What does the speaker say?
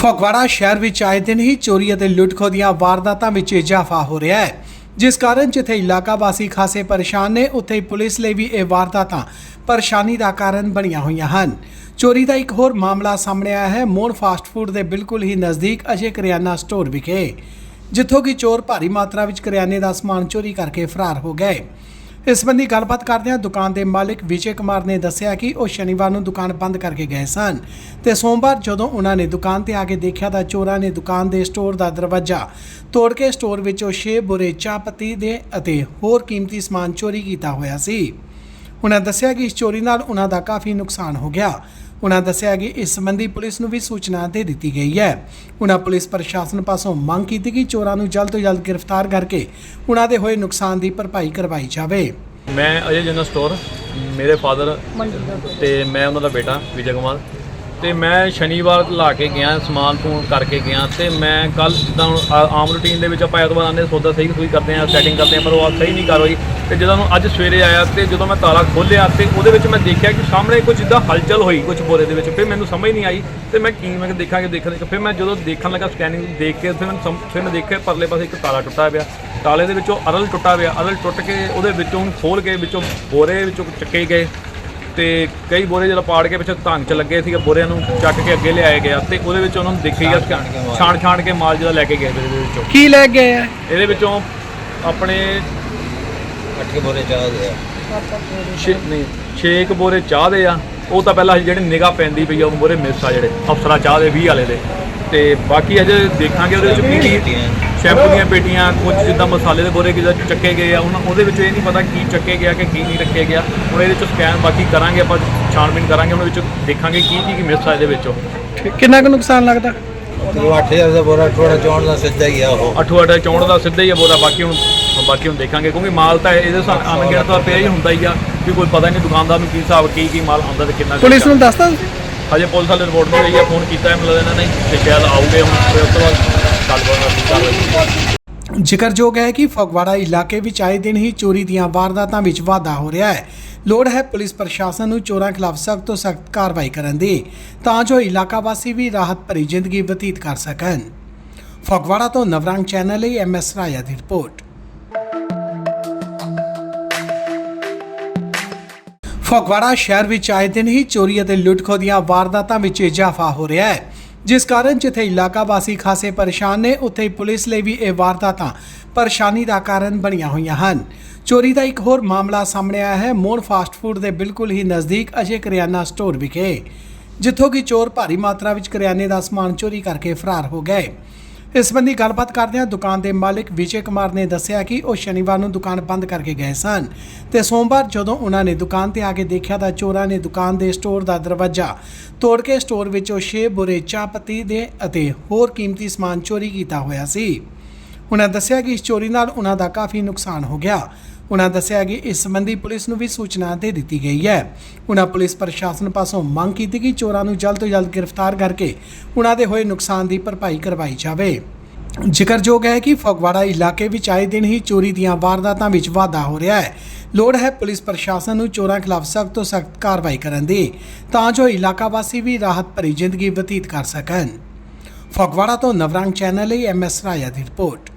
ਫਗਵਾੜਾ ਸ਼ਹਿਰ ਵਿੱਚ ਆਏ ਦਿਨ ਹੀ ਚੋਰੀ ਅਤੇ ਲੁੱਟਖੋ ਦੀਆਂ ਵਾਰਦਾਤਾਂ ਵਿੱਚ ਇਜ਼ਾਫਾ ਹੋ ਰਿਹਾ ਹੈ। ਜਿਸ ਕਾਰਨ ਜਿੱਥੇ ਇਲਾਕਾ ਵਾਸੀ ਖਾਸੇ ਪਰੇਸ਼ਾਨ ਨੇ, ਉੱਥੇ ਹੀ ਪੁਲਿਸ ਲਈ ਵੀ ਇਹ ਵਾਰਦਾਤਾਂ ਪਰੇਸ਼ਾਨੀ ਦਾ ਕਾਰਨ ਬਣੀਆਂ ਹੋਈਆਂ ਹਨ। ਚੋਰੀ ਦਾ ਇੱਕ ਹੋਰ ਮਾਮਲਾ ਸਾਹਮਣੇ ਆਇਆ ਹੈ। ਮੋਨ ਫਾਸਟ ਫੂਡ ਦੇ ਬਿਲਕੁਲ ਹੀ ਨਜ਼ਦੀਕ ਅਜੇ ਕਰਿਆਨਾ ਸਟੋਰ ਵਿਖੇ, ਜਿੱਥੋਂ ਕਿ ਚੋਰ ਭਾਰੀ ਮਾਤਰਾ ਵਿੱਚ ਕਰਿਆਨੇ ਦਾ ਸਮਾਨ ਚੋਰੀ ਕਰਕੇ ਫਰਾਰ ਹੋ ਗਏ। ਇਸ ਸੰਬੰਧੀ ਗੱਲਬਾਤ ਕਰਦਿਆਂ ਦੁਕਾਨ ਦੇ ਮਾਲਕ ਵਿਜੇ ਕੁਮਾਰ ਨੇ ਦੱਸਿਆ ਕਿ ਉਹ ਸ਼ਨੀਵਾਰ ਨੂੰ ਦੁਕਾਨ ਬੰਦ ਕਰਕੇ ਗਏ ਸਨ ਤੇ ਸੋਮਵਾਰ ਜਦੋਂ ਉਹਨਾਂ ਨੇ ਦੁਕਾਨ ਤੇ ਆ ਕੇ ਦੇਖਿਆ ਤਾਂ ਚੋਰਾਂ ਨੇ ਦੁਕਾਨ ਦੇ ਸਟੋਰ ਦਾ ਦਰਵਾਜ਼ਾ ਤੋੜ ਕੇ ਸਟੋਰ ਵਿੱਚੋਂ 6 ਬੁਰੇ ਚਾਹ ਪੱਤੀ ਦੇ ਅਤੇ ਹੋਰ ਕੀਮਤੀ ਸਮਾਨ ਚੋਰੀ ਕੀਤਾ ਹੋਇਆ ਸੀ। ਉਹਨਾਂ ਦੱਸਿਆ ਕਿ ਇਸ ਚੋਰੀ ਨਾਲ ਉਹਨਾਂ ਦਾ ਕਾਫੀ ਨੁਕਸਾਨ ਹੋ ਗਿਆ। ਉਹਨਾਂ ਦੱਸਿਆ ਕਿ ਇਸ ਸੰਬੰਧੀ ਪੁਲਿਸ ਨੂੰ ਵੀ ਸੂਚਨਾ ਦੇ ਦਿੱਤੀ ਗਈ ਹੈ। ਉਹਨਾਂ ਪੁਲਿਸ ਪ੍ਰਸ਼ਾਸਨ ਪਾਸੋਂ ਮੰਗ ਕੀਤੀ ਕਿ ਚੋਰਾਂ ਨੂੰ ਜਲਦ ਤੋਂ ਜਲਦ ਗ੍ਰਿਫਤਾਰ ਕਰਕੇ ਉਹਨਾਂ ਦੇ ਹੋਏ ਨੁਕਸਾਨ ਦੀ ਭਰਪਾਈ ਕਰਵਾਈ ਜਾਵੇ। ਮੈਂ ਅਜੇ ਜਨਰਲ ਸਟੋਰ ਮੇਰੇ ਫਾਦਰ ਤੇ ਮੈਂ ਉਹਨਾਂ ਦਾ ਬੇਟਾ ਵਿਜੇ ਕੁਮਾਰ। ਤੇ ਮੈਂ ਸ਼ਨੀਵਾਰ ਲਾ ਕੇ ਗਿਆ, ਸਮਾਨ ਫੋਨ ਕਰਕੇ ਗਿਆ ਤੇ ਮੈਂ ਕੱਲ ਜਿੱਦਾਂ ਹੁਣ ਆ- ਆਮ ਰੂਟੀਨ ਦੇ ਵਿੱਚ ਆਪਾਂ ਐਤਵਾਰ ਆਉਂਦੇ ਸੌਦਾ ਸਹੀ ਸੂਈ ਕਰਦੇ ਆ ਸੈਟਿੰਗ ਕਰਦੇ ਆ ਪਰ ਉਹ ਸਹੀ ਨਹੀਂ ਕਰ ਹੋਈ। ਤੇ ਜਦੋਂ ਨੂੰ ਅੱਜ ਸਵੇਰੇ ਆਇਆ ਤੇ ਜਦੋਂ ਮੈਂ ਤਾਲਾ ਖੋਲ੍ਹਿਆ ਤੇ ਉਹਦੇ ਵਿੱਚ ਮੈਂ ਦੇਖਿਆ ਕਿ ਸਾਹਮਣੇ ਕੁਝ ਜਿੱਦਾਂ ਹਲਚਲ ਹੋਈ, ਕੁਝ ਬੋਰੇ ਦੇ ਵਿੱਚ, ਫਿਰ ਮੈਨੂੰ ਸਮਝ ਨਹੀਂ ਆਈ ਤੇ ਮੈਂ ਕੀ ਮੈਂ ਦੇਖਾਂਗੇ, ਦੇਖਣ ਫਿਰ ਮੈਂ ਜਦੋਂ ਦੇਖਣ ਲੱਗਾ ਸਕੈਨਿੰਗ ਦੇਖ ਕੇ ਫਿਰ ਮੈਨੂੰ ਸਮ- ਫਿਰ ਮੈਂ ਦੇਖਿਆ ਪਰਲੇ ਪਾਸੇ ਇੱਕ ਤਾਲਾ ਟੁੱਟਾ ਪਿਆ। ਤਾਲੇ ਦੇ ਵਿੱਚੋਂ ਅਰਲ ਟੁੱਟਾ ਪਿਆ। ਅਰਲ ਟੁੱਟ ਕੇ ਉਹਦੇ ਵਿੱਚੋਂ ਉਹਨੂੰ ਖੋਲ ਕੇ ਵਿੱਚੋਂ ਬੋਰੇ ਵਿੱਚੋਂ ਚੱਕੇ ਗਏ। ਤੇ ਕਈ ਬੋਰੇ ਜਦੋਂ ਪਾੜ ਕੇ ਪਿੱਛੇ ਧੰਗ ਚ ਲੱਗੇ ਸੀਗੇ ਬੋਰਿਆਂ ਨੂੰ ਚੱਕ ਕੇ ਅੱਗੇ ਲਿਆਇਆ ਗਿਆ ਤੇ ਉਹਦੇ ਵਿੱਚੋਂ ਉਹਨਾਂ ਨੂੰ ਦੇਖੀ ਗਿਆ ਛਾਣ ਛਾਣ ਕੇ ਮਾਲ ਜਿਹੜਾ ਲੈ ਕੇ ਗਏ ਇਹਦੇ ਵਿੱਚੋਂ। ਕੀ ਲੈ ਗਏ ਆ? ਇਹਦੇ ਵਿੱਚੋਂ ਆਪਣੇ ਅੱਠ ਕੇ ਬੋਰੇ ਚਾਹ ਦੇ ਆ। ਛੇ ਨਹੀਂ ਛੇ ਕੁ ਬੋਰੇ ਚਾਹ ਦੇ ਆ। ਉਹ ਤਾਂ ਪਹਿਲਾਂ ਜਿਹੜੇ ਨਿਗਾਹ ਪੈਂਦੀ ਪਈ ਆ ਉਹ ਬੋਰੇ ਮਿਸ ਆ ਜਿਹੜੇ ਅਫਸਰਾ ਚਾਹ ਦੇ 20 ਵਾਲੇ ਦੇ। ਤੇ ਬਾਕੀ ਅਜੇ ਦੇਖਾਂਗੇ ਉਹਦੇ ਵਿੱਚ ਕੀ ਕੀ ਸ਼ੈਂਪੂ ਦੀਆਂ ਪੇਟੀਆਂ ਕੁਝ ਜਿੱਦਾਂ ਮਸਾਲੇ ਦੇ ਬੋਰੇ ਕਿਦਾਂ ਚੱਕੇ ਗਏ ਆ ਉਹਨਾਂ ਉਹਦੇ ਵਿੱਚੋਂ ਇਹ ਨਹੀਂ ਪਤਾ ਕੀ ਚੱਕੇ ਗਿਆ ਕਿ ਕੀ ਨਹੀਂ ਰੱਖੇ ਗਿਆ। ਹੁਣ ਇਹਦੇ ਵਿੱਚ ਸਕੈਨ ਬਾਕੀ ਕਰਾਂਗੇ ਆਪਾਂ ਛਾਣਬੀਨ ਕਰਾਂਗੇ ਉਹਨਾਂ ਵਿੱਚ ਦੇਖਾਂਗੇ ਕੀ ਕੀ ਕੀ ਮਿਸ ਆ ਇਹਦੇ ਵਿੱਚੋਂ। ਕਿੰਨਾ ਕੁ ਨੁਕਸਾਨ ਲੱਗਦਾ? ਉਹ 8000 ਦਾ ਬੋਰਾ ਥੋੜਾ ਚੌਣ ਦਾ ਸਿੱਧਾ ਹੀ ਆ ਉਹ। ਅੱਠੋ ਅੱਠ ਚੌਂਡ ਦਾ ਸਿੱਧਾ ਹੀ ਆ ਬੋਰਾ ਬਾਕੀ ਹੁਣ ਬਾਕੀ ਹੁਣ ਦੇਖਾਂਗੇ ਕਿਉਂਕਿ ਮਾਲ ਤਾਂ ਇਹਦੇ ਸਾਹ ਅਣਗਿਣਤ ਤਾਂ ਪਿਆ ਹੀ ਹੁੰਦਾ ਹੀ ਆ ਕਿ ਕੋਈ ਪਤਾ ਨਹੀਂ ਦੁਕਾਨਦਾਰ ਨੂੰ ਕੀ ਹਿਸਾਬ ਕੀ ਕੀ ਮਾਲ ਆਉਂਦਾ ਤੇ ਕਿੰਨਾ ਪੁਲਿਸ ਨੂੰ ਦੱਸਦਾ ਹਜੇ ਪੁਲਿਸ ਵਾਲੇ ਰਿਪੋਰਟ ਨਹੀਂ ਹੋਈ ਆ ਫੋਨ ਕੀਤਾ ਹੈ ਮਤਲਬ ਇਹਨਾਂ ਨੇ ਤੇ ਸ਼ਾਇਦ ਆਉਗੇ ਹੁਣ ਉਸ ਤੋਂ ਬਾਅਦ ਗੱਲਬਾਤ ਜ਼ਿਕਰਯੋਗ ਹੈ ਕਿ ਫਗਵਾੜਾ ਇਲਾਕੇ ਵਿੱਚ ਆਏ ਦਿਨ ਹੀ ਚੋਰੀ ਦੀਆਂ ਵਾਰਦਾਤਾਂ ਵਿੱਚ ਵਾਧਾ ਹੋ ਰਿਹਾ ਹੈ। ਲੋੜ ਹੈ ਪੁਲਿਸ ਪ੍ਰਸ਼ਾਸਨ ਨੂੰ ਚੋਰਾਂ ਖਿਲਾਫ ਸਖਤ ਤੋਂ ਸਖਤ ਕਾਰਵਾਈ ਕਰਨ ਦੀ, ਤਾਂ ਜੋ ਇਲਾਕਾ ਵਾਸੀ ਵੀ ਰਾਹਤ ਭਰੀ ਜ਼ਿੰਦਗੀ ਬਤੀਤ ਕਰ ਸਕਣ। ਫਗਵਾੜਾ ਤੋਂ ਨਵਰੰਗ ਚੈਨਲ ਲਈ ਐਮਐਸ ਰਾਇਆ ਦੀ ਰਿਪੋਰਟ। ਫਗਵਾੜਾ ਸ਼ਹਿਰ ਵਿੱਚ ਆਏ ਦਿਨ ਹੀ ਚੋਰੀ ਅਤੇ ਲੁੱਟਖੋ ਦੀਆਂ ਵਾਰਦਾਤਾਂ ਵਿੱਚ ਇਜ਼ਾਫਾ ਹੋ ਰਿਹਾ ਹੈ। ਜਿਸ ਕਾਰਨ ਜਿੱਥੇ ਇਲਾਕਾ ਵਾਸੀ ਖਾਸੇ ਪਰੇਸ਼ਾਨ ਨੇ, ਉੱਥੇ ਹੀ ਪੁਲਿਸ ਲਈ ਵੀ ਇਹ ਵਾਰਦਾਤਾਂ ਪਰੇਸ਼ਾਨੀ ਦਾ ਕਾਰਨ ਬਣੀਆਂ ਹੋਈਆਂ ਹਨ। ਚੋਰੀ ਦਾ ਇੱਕ ਹੋਰ ਮਾਮਲਾ ਸਾਹਮਣੇ ਆਇਆ ਹੈ। ਮੋਨ ਫਾਸਟ ਫੂਡ ਦੇ ਬਿਲਕੁਲ ਹੀ ਨਜ਼ਦੀਕ ਅਜੇ ਕਰਿਆਨਾ ਸਟੋਰ ਵਿਖੇ, ਜਿੱਥੋਂ ਕਿ ਚੋਰ ਭਾਰੀ ਮਾਤਰਾ ਵਿੱਚ ਕਰਿਆਨੇ ਦਾ ਸਮਾਨ ਚੋਰੀ ਕਰਕੇ ਫਰਾਰ ਹੋ ਗਏ। ਇਸ ਸੰਬੰਧੀ ਗੱਲਬਾਤ ਕਰਦਿਆਂ ਦੁਕਾਨ ਦੇ ਮਾਲਕ ਵਿਜੇ ਕੁਮਾਰ ਨੇ ਦੱਸਿਆ ਕਿ ਉਹ ਸ਼ਨੀਵਾਰ ਨੂੰ ਦੁਕਾਨ ਬੰਦ ਕਰਕੇ ਗਏ ਸਨ ਤੇ ਸੋਮਵਾਰ ਜਦੋਂ ਉਹਨਾਂ ਨੇ ਦੁਕਾਨ ਤੇ ਆ ਕੇ ਦੇਖਿਆ ਤਾਂ ਚੋਰਾਂ ਨੇ ਦੁਕਾਨ ਦੇ ਸਟੋਰ ਦਾ ਦਰਵਾਜ਼ਾ ਤੋੜ ਕੇ ਸਟੋਰ ਵਿੱਚੋਂ 6 ਬੁਰੇ ਚਾਹ ਪੱਤੀ ਦੇ ਅਤੇ ਹੋਰ ਕੀਮਤੀ ਸਮਾਨ ਚੋਰੀ ਕੀਤਾ ਹੋਇਆ ਸੀ। ਉਹਨਾਂ ਦੱਸਿਆ ਕਿ ਇਸ ਚੋਰੀ ਨਾਲ ਉਹਨਾਂ ਦਾ ਕਾਫੀ ਨੁਕਸਾਨ ਹੋ ਗਿਆ। ਉਹਨਾਂ ਦੱਸਿਆ ਕਿ ਇਸ ਸੰਬੰਧੀ ਪੁਲਿਸ ਨੂੰ ਵੀ ਸੂਚਨਾ ਦੇ ਦਿੱਤੀ ਗਈ ਹੈ। ਉਹਨਾਂ ਪੁਲਿਸ ਪ੍ਰਸ਼ਾਸਨ ਪਾਸੋਂ ਮੰਗ ਕੀਤੀ ਕਿ ਚੋਰਾਂ ਨੂੰ ਜਲਦ ਤੋਂ ਜਲਦ ਗ੍ਰਿਫਤਾਰ ਕਰਕੇ ਉਹਨਾਂ ਦੇ ਹੋਏ ਨੁਕਸਾਨ ਦੀ ਭਰਪਾਈ ਕਰਵਾਈ ਜਾਵੇ। ਜ਼ਿਕਰਯੋਗ ਹੈ ਕਿ ਫਗਵਾੜਾ ਇਲਾਕੇ ਵਿੱਚ ਆਏ ਦਿਨ ਹੀ ਚੋਰੀ ਦੀਆਂ ਵਾਰਦਾਤਾਂ ਵਿੱਚ ਵਾਧਾ ਹੋ ਰਿਹਾ ਹੈ। ਲੋੜ ਹੈ ਪੁਲਿਸ ਪ੍ਰਸ਼ਾਸਨ ਨੂੰ ਚੋਰਾਂ ਖਿਲਾਫ ਸਖਤ ਤੋਂ ਸਖਤ ਕਾਰਵਾਈ ਕਰਨ ਦੀ, ਤਾਂ ਜੋ ਇਲਾਕਾ ਵਾਸੀ ਵੀ ਰਾਹਤ ਭਰੀ ਜ਼ਿੰਦਗੀ ਬਤੀਤ ਕਰ ਸਕਣ। ਫਗਵਾੜਾ ਤੋਂ ਨਵਰੰਗ ਚੈਨਲ ਲਈ ਐਮਐਸ ਰਾਇਆ ਦੀ ਰਿਪੋਰਟ।